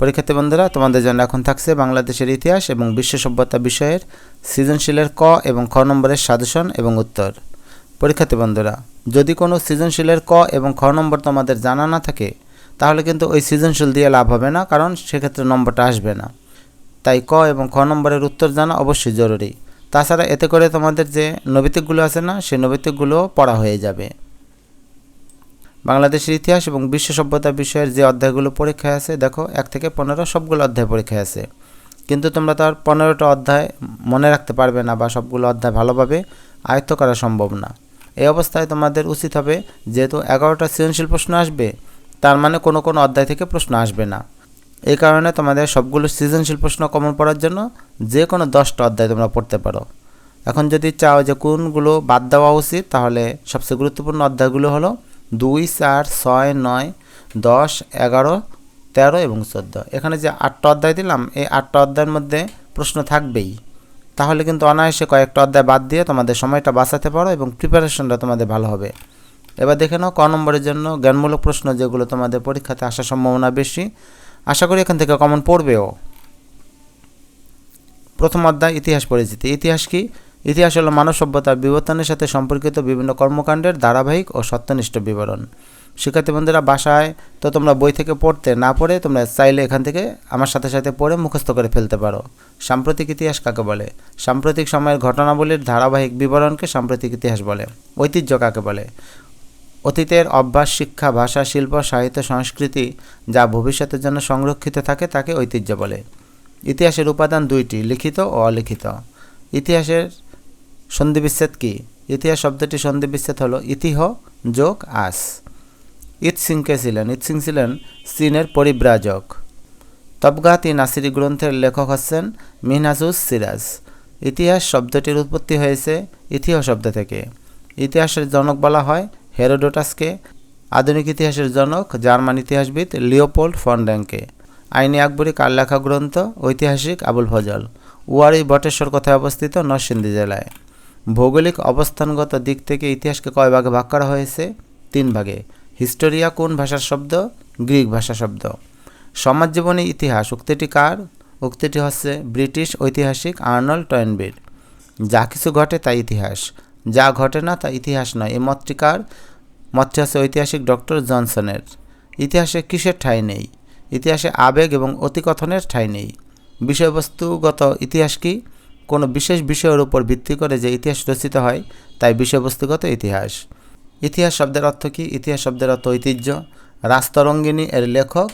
পরীক্ষার্থী বন্ধুরা, তোমাদের জন্য এখন থাকছে বাংলাদেশের ইতিহাস এবং বিশ্ব সভ্যতা বিষয়ের সৃজনশীলের ক এবং খ নম্বরের সাজেশন এবং উত্তর। পরীক্ষার্থী বন্ধুরা, যদি কোনো সৃজনশীলের ক এবং খ নম্বর তোমাদের জানা না থাকে, তাহলে কিন্তু ওই সৃজনশীল দিয়ে লাভ হবে না, কারণ সেক্ষেত্রে নম্বরটা আসবে না। তাই ক এবং খ নম্বরের উত্তর জানা অবশ্যই জরুরি। তাছাড়া এতে করে তোমাদের যে নৈতিকগুলো আছে না, সেই নৈতিকগুলো পড়া হয়ে যাবে। বাংলাদেশের ইতিহাস এবং বিশ্ব সভ্যতা বিষয়ের যে অধ্যায়গুলো পরীক্ষায় আছে, দেখো, এক থেকে পনেরো সবগুলো অধ্যায় পরীক্ষায় আছে। কিন্তু তোমরা তার পনেরোটা অধ্যায় মনে রাখতে পারবে না বা সবগুলো অধ্যায় ভালোভাবে আয়ত্ত করা সম্ভব না। এই অবস্থায় তোমাদের উচিত হবে, যেহেতু এগারোটা সৃজনশীল প্রশ্ন আসবে, তার মানে কোনো কোনো অধ্যায় থেকে প্রশ্ন আসবে না। এই কারণে তোমাদের সবগুলো সৃজনশীল প্রশ্ন কমন পড়ার জন্য যে কোনো দশটা অধ্যায় তোমরা পড়তে পারো। এখন যদি চাও যে কোনগুলো বাদ দেওয়া উচিত, তাহলে সবচেয়ে গুরুত্বপূর্ণ অধ্যায়গুলো হলো দুই চার ছয় নয় দশ এগারো তেরো এবং চোদ্দ। এখানে যে আটটা অধ্যায় দিলাম, এই আটটা অধ্যায়ের মধ্যে প্রশ্ন থাকবেই। তাহলে কিন্তু অনায়াসে কয়েকটা অধ্যায় বাদ দিয়ে তোমাদের সময়টা বাঁচাতে পারো এবং প্রিপারেশনটা তোমাদের ভালো হবে। এবার দেখে নাও ক নম্বরের জন্য জ্ঞানমূলক প্রশ্ন যেগুলো তোমাদের পরীক্ষাতে আসার সম্ভাবনা বেশি। আশা করি এখান থেকে কমন পড়বেও। প্রথম অধ্যায় ইতিহাস পরিচিতি। ইতিহাস কি? ইতিহাস হলো মানব সভ্যতার বিবর্তনের সাথে সম্পর্কিত বিভিন্ন কর্মকাণ্ডের ধারাবাহিক ও সত্যনিষ্ঠ বিবরণ। শিক্ষার্থী বন্ধুরা, বাসায় তো তোমরা বই থেকে পড়তে না পড়ে তোমরা চাইলে এখান থেকে আমার সাথে সাথে পড়ে মুখস্থ করে ফেলতে পারো। সাম্প্রতিক ইতিহাস কাকে বলে? সাম্প্রতিক সময়ের ঘটনাবলীর ধারাবাহিক বিবরণকে সাম্প্রতিক ইতিহাস বলে। ঐতিহ্য কাকে বলে? অতীতের অভ্যাস, শিক্ষা, ভাষা, শিল্প, সাহিত্য, সংস্কৃতি যা ভবিষ্যতের জন্য সংরক্ষিত থাকে তাকে ঐতিহ্য বলে। ইতিহাসের উপাদান দুইটি, লিখিত ও অলিখিত। ইতিহাসের সন্ধিবিচ্ছেদ কি? ইতিহাস শব্দটি সন্ধিবিচ্ছেদ হলো ইতিহ যোগ আস। ইত সিংকে ছিলেন। ইত সিং ছিলেন চীনের পরিব্রাজক। তবগাতি নাসিরি গ্রন্থের লেখক হচ্ছেন মিহনাজুস সিরাজ। ইতিহাস শব্দটির উৎপত্তি হয়েছে ইতিহ শব্দ থেকে। ইতিহাসের জনক বলা হয় হেরোডোটাসকে। আধুনিক ইতিহাসের জনক জার্মান ইতিহাসবিদ লিওপোল্ড ফন্ড্যাংকে আইনি আকবরী কার লেখা গ্রন্থ ঐতিহাসিক আবুল ফজল। উয়ারি বটেশ্বর কোথায় অবস্থিত? নরসিংদী জেলায়। ভৌগোলিক অবস্থানগত দিক থেকে ইতিহাসকে কয় ভাগে ভাগ করা হয়েছে? তিন ভাগে। হিস্টোরিয়া কোন ভাষার শব্দ? গ্রিক ভাষা শব্দ। সমাজ জীবনী ইতিহাস, উক্তিটি কার? উক্তিটি হচ্ছে ব্রিটিশ ঐতিহাসিক আর্নল্ড টয়েনবির। যা কিছু ঘটে তা ইতিহাস। যা ঘটে না তা ইতিহাস নয়। এই মতটি কার? মতটি হচ্ছে ঐতিহাসিক ডক্টর জনসনের। ইতিহাসে কিসের ঠাঁই নেই? ইতিহাসে আবেগ এবং অতিকথনের ঠাঁই নেই। বিষয়বস্তুগত ইতিহাস কি? কোনো বিশেষ বিষয়ের উপর ভিত্তি করে যে ইতিহাস রচিত হয়, তাই বিষয়বস্তুগত ইতিহাস। ইতিহাস শব্দের অর্থ কি? ইতিহাস শব্দের অর্থ ঐতিহ্য। রাস্তরঙ্গিনী এর লেখক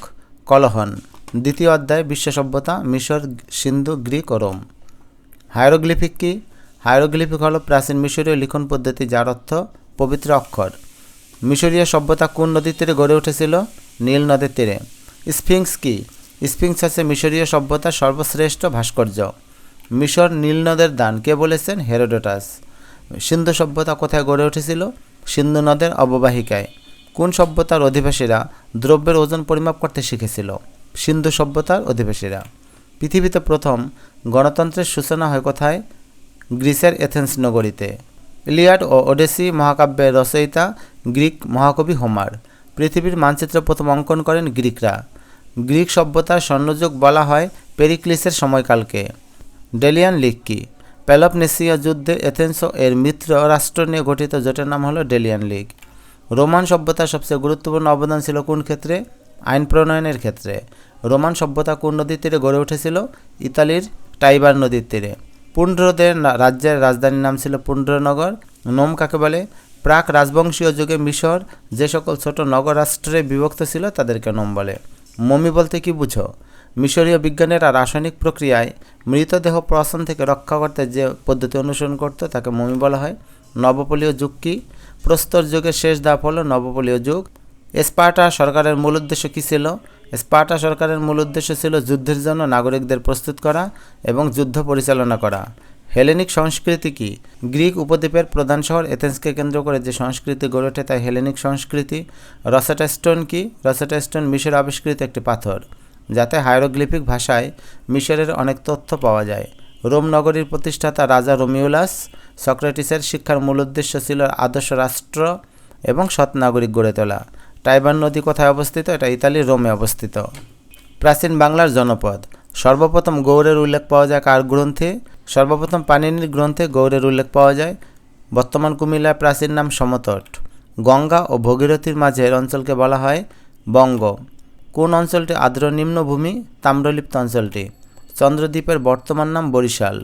কলহন। দ্বিতীয় অধ্যায়, বিশ্ব সভ্যতা, মিশর, সিন্ধু, গ্রিক ও রোম। হায়ারোগ্লিফিক কি? হায়ারোগ্লিফিক হলো প্রাচীন মিশরীয় লিখন পদ্ধতি যার অর্থ পবিত্র অক্ষর। মিশরীয় সভ্যতা কোন নদীর তীরে গড়ে উঠেছিল? নীল নদের তীরে। স্ফিংস কি? স্ফিংস হচ্ছে মিশরীয় সভ্যতার সর্বশ্রেষ্ঠ ভাস্কর্য। মিশর নীল নদের দান কে বলেছেন হেরোডোটাস। সিন্ধু সভ্যতা কোথায় গড়ে উঠেছিল? সিন্ধু নদের অববাহিকায়। কোন সভ্যতার অধিবাসীরা দ্রব্যের ওজন পরিমাপ করতে শিখেছিল? সিন্ধু সভ্যতার অধিবাসীরা। পৃথিবীতে প্রথম গণতন্ত্রের সূচনা হয় কোথায়? গ্রিসের এথেন্স নগরীতে। ইলিয়াড ও ওডেসি মহাকাব্যের রচয়িতা গ্রিক মহাকবি হোমার। পৃথিবীর মানচিত্র প্রথম অঙ্কন করেন গ্রিকরা। গ্রিক সভ্যতার স্বর্ণযুগ বলা হয় পেরিক্লিসের সময়কালকে। ডেলিয়ান লিগ কি প্যালপনেসিয়া যুদ্ধে এথেন্স এর মিত্র রাষ্ট্র নিয়ে গঠিত জোটের নাম হলো ডেলিয়ান লিগ। রোমান সভ্যতার সবচেয়ে গুরুত্বপূর্ণ অবদান ছিল কোন ক্ষেত্রে? আইন প্রণয়নের ক্ষেত্রে। রোমান সভ্যতা কোন নদীর তীরে গড়ে উঠেছিল? ইতালির টাইবার নদীর তীরে। পুণ্ড্রদের রাজ্যের রাজধানীর নাম ছিল পুণ্ড্রনগর। নোম কাকে বলে? প্রাক রাজবংশীয় যুগে মিশর যে সকল ছোট নগর রাষ্ট্রে বিভক্ত ছিল তাদেরকে নোম বলে। মমি বলতে কি বুঝো? মিশরীয় বিজ্ঞানীরা রাসায়নিক প্রক্রিয়ায় মৃতদেহ প্রসন থেকে রক্ষা করতে যে পদ্ধতি অনুসরণ করত তাকে মমি বলা হয়। নবপলীয় যুগ কি? প্রস্তর যুগের শেষ ধাপ হলো নবপলীয় যুগ। স্পার্টা সরকারের মূল উদ্দেশ্য কী ছিল? স্পার্টা সরকারের মূল উদ্দেশ্য ছিল যুদ্ধের জন্য নাগরিকদের প্রস্তুত করা এবং যুদ্ধ পরিচালনা করা। হেলেনিক সংস্কৃতি কি? গ্রিক উপদ্বীপের প্রধান শহর এথেন্সকে কেন্দ্র করে যে সংস্কৃতি গড়ে ওঠে তাই হেলেনিক সংস্কৃতি। রসেটা স্টোন কি? রসেটা স্টোন মিশর আবিষ্কৃত একটি পাথর। যাতে হাইরোগ্লিফিক ভাষায় মিশরের অনেক তথ্য পাওয়া যায়। রোম নগরীর প্রতিষ্ঠাতা রাজা রোমিওলাস সক্রেটিসের শিক্ষার মূল উদ্দেশ্য ছিল আদর্শ রাষ্ট্র এবং সৎ নাগরিক গড়ে তোলা। টাইবান নদী কোথায় অবস্থিত? এটা ইতালির রোমে অবস্থিত। প্রাচীন বাংলার জনপদ। সর্বপ্রথম গৌড়ের উল্লেখ পাওয়া যায় কার গ্রন্থে? সর্বপ্রথম পানিনির গ্রন্থে গৌড়ের উল্লেখ পাওয়া যায়। বর্তমান কুমিল্লার প্রাচীন নাম সমতট। গঙ্গা ও ভগীরথীর মাঝের অঞ্চলকে বলা হয় বঙ্গ। কোন অঞ্চলটি আর্দ্র নিম্নভূমি? তাম্রলিপ্ত অঞ্চলটি। চন্দ্রদ্বীপের বর্তমান নাম বরিশাল।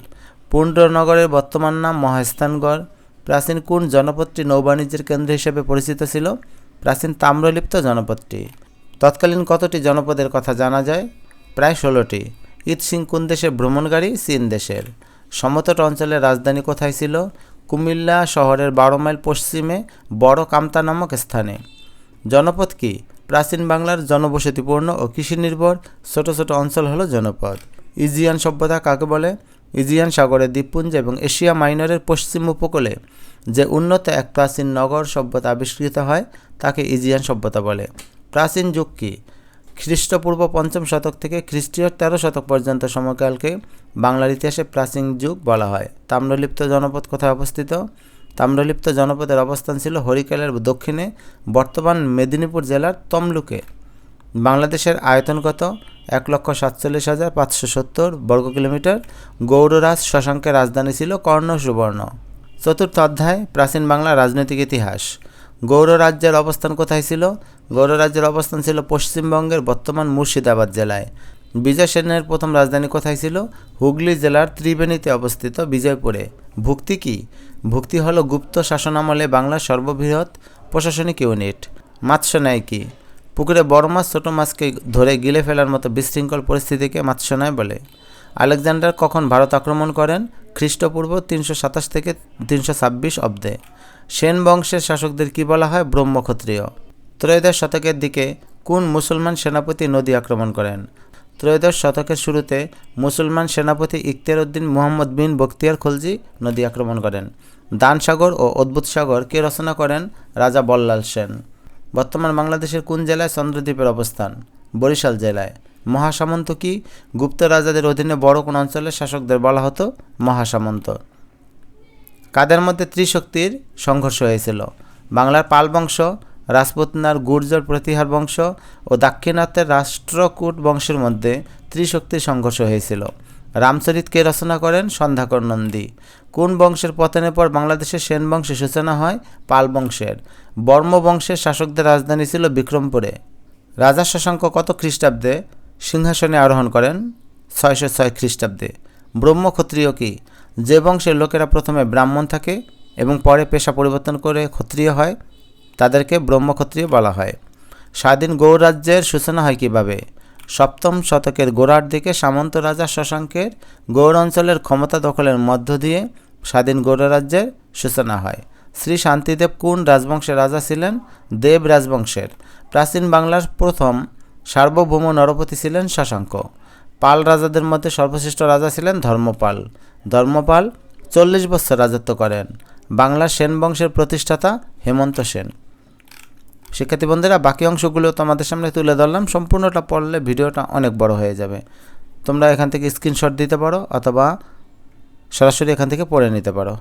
পুণ্ডনগরের বর্তমান নাম মহাস্থানগড়। প্রাচীন কোন জনপদটি নৌবাণিজ্যের কেন্দ্র হিসেবে পরিচিত ছিল? প্রাচীন তাম্রলিপ্ত জনপদটি। তৎকালীন কতটি জনপদের কথা জানা যায়? প্রায় ষোলোটি। ঈদ সিং কোন দেশের ভ্রমণকারী? চীন দেশের। সমতট অঞ্চলের রাজধানী কোথায় ছিল? কুমিল্লা শহরের বারো মাইল পশ্চিমে বড় কামতা নামক স্থানে। জনপদ কি? প্রাচীন বাংলার জনবসতিপূর্ণ ও কৃষি নির্ভর ছোট ছোট অঞ্চল হলো জনপদ। ইজিয়ান সভ্যতা কাকে বলে? ইজিয়ান সাগরের দ্বীপপুঞ্জ এবং এশিয়া মাইনরের পশ্চিম উপকূলে যে উন্নত এক প্রাচীন নগর সভ্যতা আবিষ্কৃত হয়, তাকে ইজিয়ান সভ্যতা বলে। প্রাচীন যুগ কি? খ্রিস্টপূর্ব পঞ্চম শতক থেকে খ্রিস্টীয় তেরো শতক পর্যন্ত সময়কালকে বাংলার ইতিহাসে প্রাচীন যুগ বলা হয়। তাম্রলিপ্ত জনপদ কোথায় অবস্থিত? তাম্রলিপ্ত জনপদের অবস্থান ছিল হরিকেলের দক্ষিণে, বর্তমান মেদিনীপুর জেলার তমলুকে। বাংলাদেশের আয়তনগত এক লক্ষ সাতচল্লিশ হাজার পাঁচশো সত্তর বর্গ কিলোমিটার। গৌড়রাজ শশাঙ্কের রাজধানী ছিল কর্ণ সুবর্ণ চতুর্থ অধ্যায়, প্রাচীন বাংলার রাজনৈতিক ইতিহাস। গৌড় রাজ্যের অবস্থান কোথায় ছিল? গৌড় রাজ্যের অবস্থান ছিল পশ্চিমবঙ্গের বর্তমান মুর্শিদাবাদ জেলায়। বিজয় সেনের প্রথম রাজধানী কোথায় ছিল? হুগলি জেলার ত্রিবেণীতে অবস্থিত বিজয়পুরে। ভুক্তি কি? ভুক্তি হলো গুপ্ত শাসনামলে বাংলার সর্ববৃহৎ প্রশাসনিক ইউনিট। মাৎস্য কি? পুকুরে বড় মাছ, ছোটো মাছকে ধরে গিলে ফেলার মতো বিশৃঙ্খল পরিস্থিতিকে মাৎস্যনায় বলে। আলেকজান্ডার কখন ভারত আক্রমণ করেন? খ্রিস্টপূর্ব তিনশো সাতাশ থেকে তিনশো ছাব্বিশ অব্দে। সেন বংশের শাসকদের কি বলা হয়? ব্রহ্মক্ষত্রিয়। ত্রয়োদশ শতকের দিকে কোন মুসলমান সেনাপতি নদী আক্রমণ করেন? ত্রয়োদশ শতকের শুরুতে মুসলমান সেনাপতি ইখতিয়ার উদ্দিন মুহাম্মদ বিন বখতিয়ার খলজি নদী আক্রমণ করেন। দান সাগর ও অদ্ভুত সাগর কে রচনা করেন রাজা বল্লাল সেন। বর্তমান বাংলাদেশের কোন জেলায় চন্দ্রদ্বীপের অবস্থান? বরিশাল জেলায়। মহাসামন্ত কি? গুপ্ত রাজাদের অধীনে বড় কোন অঞ্চলের শাসকদের বলা হতো মহাসামন্ত। কাদের মধ্যে ত্রিশক্তির সংঘর্ষ হয়েছিল? বাংলার পাল বংশ রাজপুতনার গুর্জর প্রতিহার বংশ ও দাক্ষিণাত্যের রাষ্ট্রকূট বংশের মধ্যে ত্রিশক্তির সংঘর্ষ হয়েছিল। রামচরিতকে রচনা করেন সন্ধ্যাকর নন্দী। কোন বংশের পতনের পর বাংলাদেশের সেন বংশের সূচনা হয়? পাল বংশের। বর্ম বংশের শাসকদের রাজধানী ছিল বিক্রমপুরে। রাজা শশাঙ্ক কত খ্রিস্টাব্দে? সিংহাসনে আরোহণ করেন ছয়শো ছয় খ্রিস্টাব্দে। ব্রহ্মক্ষত্রিয় কি? যে বংশের লোকেরা প্রথমে ব্রাহ্মণ থাকে এবং পরে পেশা পরিবর্তন করে ক্ষত্রিয় হয় তাদেরকে ব্রহ্মক্ষত্রিয় বলা হয়। স্বাধীন গৌড় রাজ্যের সূচনা হয় কীভাবে? সপ্তম শতকের গোড়ার দিকে সামন্ত রাজা শশাঙ্কের গৌড় অঞ্চলের ক্ষমতা দখলের মধ্য দিয়ে স্বাধীন গৌড় রাজ্যের সূচনা হয়। শ্রী শান্তিদেব কোন রাজবংশের রাজা ছিলেন? দেব রাজবংশের। প্রাচীন বাংলার প্রথম সার্বভৌম নরপতি ছিলেন শশাঙ্ক। পাল রাজাদের মধ্যে সর্বশ্রেষ্ঠ রাজা ছিলেন ধর্মপাল। ধর্মপাল চল্লিশ বছর রাজত্ব করেন। বাংলার সেন বংশের প্রতিষ্ঠাতা হেমন্ত সেন। শিক্ষার্থী বন্ধুরা, বাকি অংশগুলো তোমাদের সামনে তুলে ধরলাম। সম্পূর্ণটা পড়লে ভিডিওটা অনেক বড় হয়ে যাবে। তোমরা এখান থেকে স্ক্রিনশট দিতে পারো অথবা সরাসরি এখান থেকে পড়ে নিতে পারো।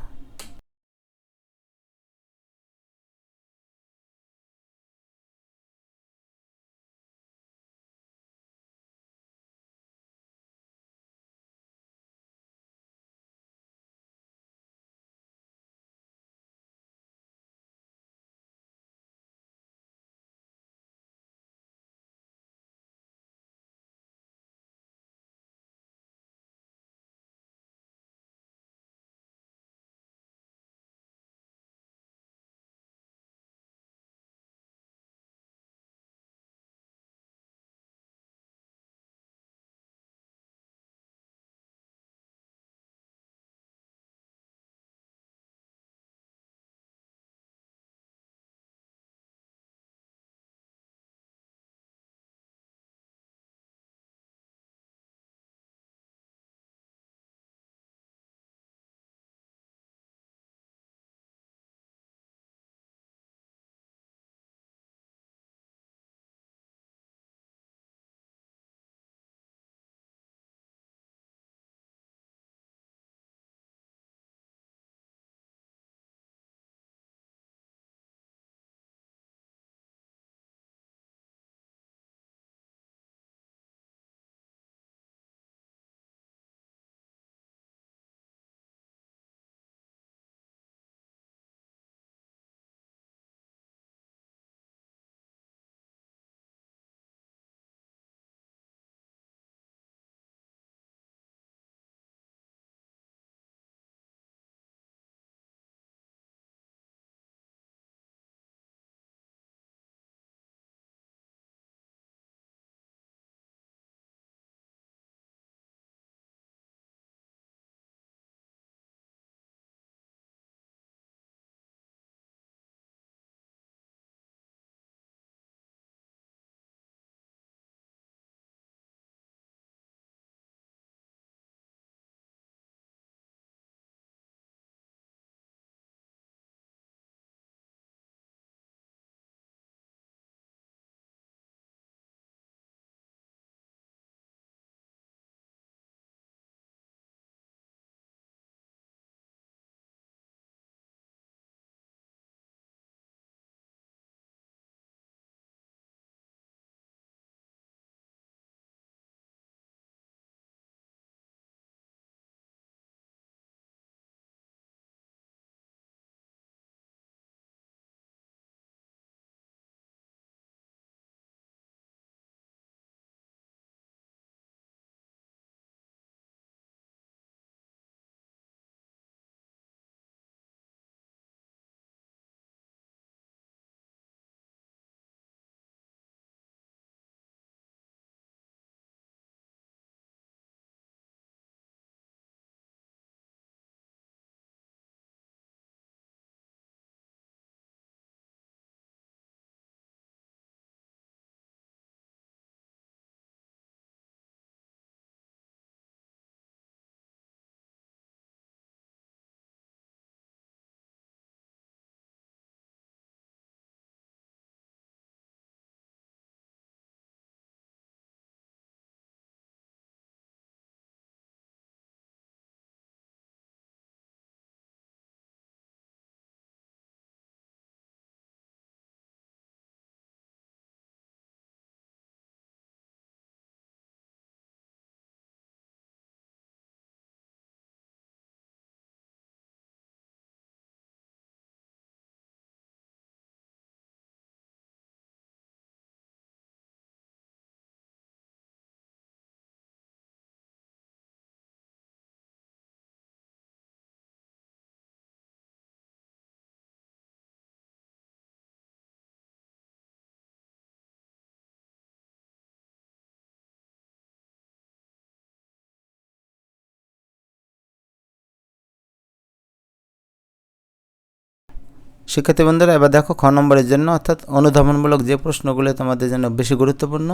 শিক্ষার্থী বন্ধুরা, এবার দেখো খ নম্বরের জন্য, অর্থাৎ অনুধাবনমূলক যে প্রশ্নগুলো তোমাদের জন্য বেশি গুরুত্বপূর্ণ,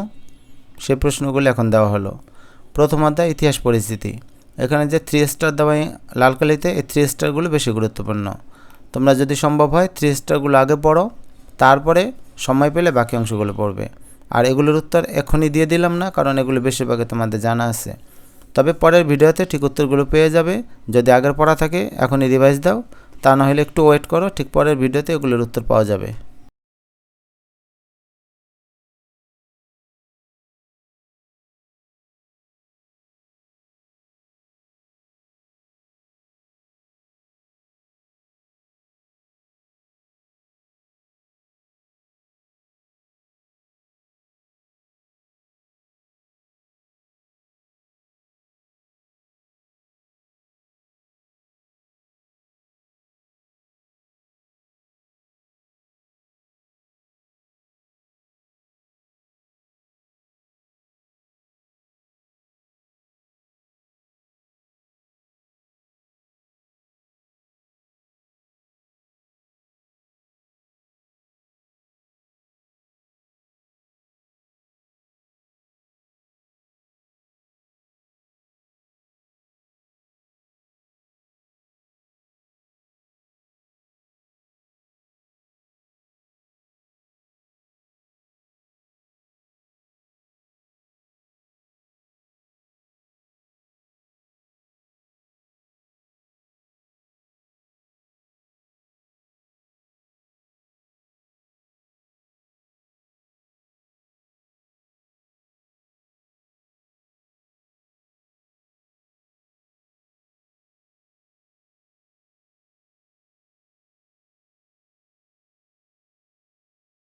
সেই প্রশ্নগুলো এখন দেওয়া হলো। প্রথম অধ্যায়, ইতিহাস পরিস্থিতি। এখানে যে থ্রি স্টার দেওয়া লাল কালিতে এই থ্রি স্টারগুলো বেশি গুরুত্বপূর্ণ। তোমরা যদি সম্ভব হয় থ্রি স্টারগুলো আগে পড়ো, তারপরে সময় পেলে বাকি অংশগুলো পড়বে। আর এগুলোর উত্তর এখনই দিয়ে দিলাম না, কারণ এগুলো বেশিরভাগে তোমাদের জানা আছে। তবে পরের ভিডিওতে ঠিক উত্তরগুলো পেয়ে যাবে। যদি আগের পড়া থাকে, এখনই রিভাইজ দাও। তা না হলে একটু ওয়েট করো ঠিক পরের ভিডিওতে এগুলোর উত্তর পাওয়া যাবে।